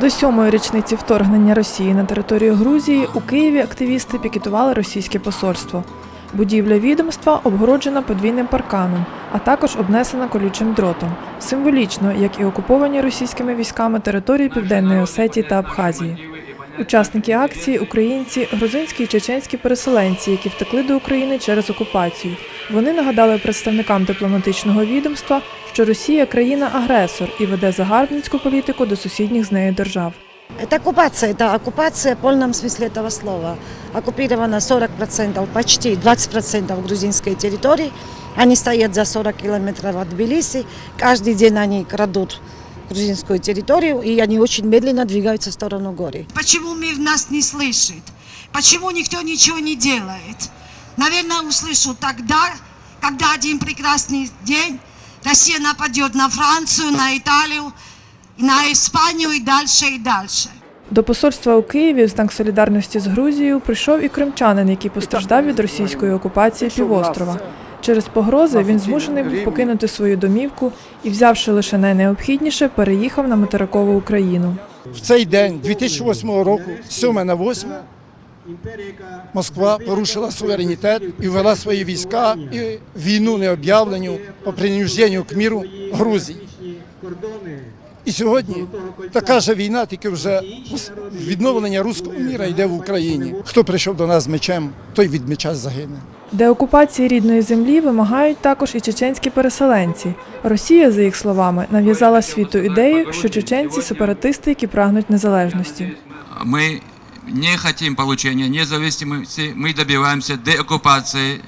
До сьомої річниці вторгнення Росії на територію Грузії у Києві активісти пікетували російське посольство. Будівля відомства обгороджена подвійним парканом, а також обнесена колючим дротом. Символічно, як і окуповані російськими військами території Південної Осетії та Абхазії. Учасники акції українці, грузинські і чеченські переселенці, які втекли до України через окупацію. Вони нагадали представникам дипломатичного відомства, що Росія країна-агресор і веде загарбницьку політику до сусідніх з нею держав. Это оккупация, это оккупация в полном смысле этого слова. Оккупировано 40%, почти 20% грузинской территории. Они стоят за 40 километров от Тбилиси. Каждый день они крадут грузинскую территорию, и они очень медленно двигаются в сторону горы. Почему мир нас не слышит? Почему никто ничего не делает? Наверное, услышу тогда, когда один прекрасный день Россия нападет на Францию, на Италию, на Испанию и дальше, и дальше. До посольства у Києві в знак солідарності з Грузією прийшов і кримчанин, який постраждав від російської окупації півострова. Через погрози він змушений був покинути свою домівку і, взявши лише найнеобхідніше, переїхав на материкову Україну. В цей день, 2008 року, 7 на 8, Москва порушила суверенітет і ввела свої війська і війну необ'явлену по принужденню к міру Грузії. І сьогодні така ж війна, тільки вже відновлення руського міра йде в Україні. Хто прийшов до нас з мечем, той від меча загине. Деокупації рідної землі вимагають також і чеченські переселенці. Росія, за їх словами, нав'язала світу ідею, що чеченці сепаратисти, які прагнуть незалежності. Мы не хотим получения независимости, мы добиваемся деоккупации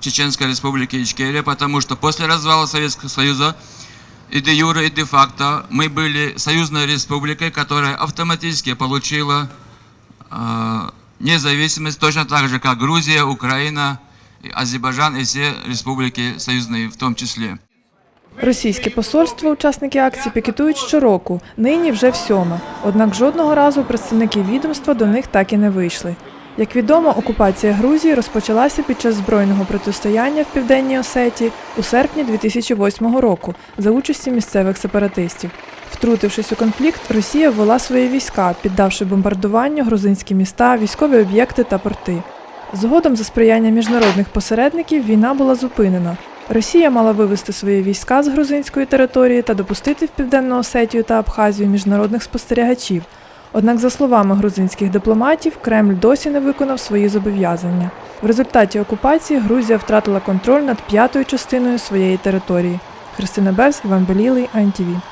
Чеченской Республики Ичкерия, потому что после развала Советского Союза и де юре, и де факто мы были союзной республикой, которая автоматически получила э, независимость, точно так же, как Грузия, Украина, и Азербайджан и все республики союзные в том числе. Російське посольство учасники акції пікетують щороку, нині вже в. Однак жодного разу представники відомства до них так і не вийшли. Як відомо, окупація Грузії розпочалася під час збройного протистояння в південній Осетії у серпні 2008 року за участі місцевих сепаратистів. Втрутившись у конфлікт, Росія ввела свої війська, піддавши бомбардуванню грузинські міста, військові об'єкти та порти. Згодом, за сприяння міжнародних посередників, війна була зупинена. Росія мала вивести свої війська з грузинської території та допустити в Південну Осетію та Абхазію міжнародних спостерігачів. Однак, за словами грузинських дипломатів, Кремль досі не виконав свої зобов'язання. В результаті окупації Грузія втратила контроль над п'ятою частиною своєї території. Христина Бевс, Іван Белілий, АНТВ.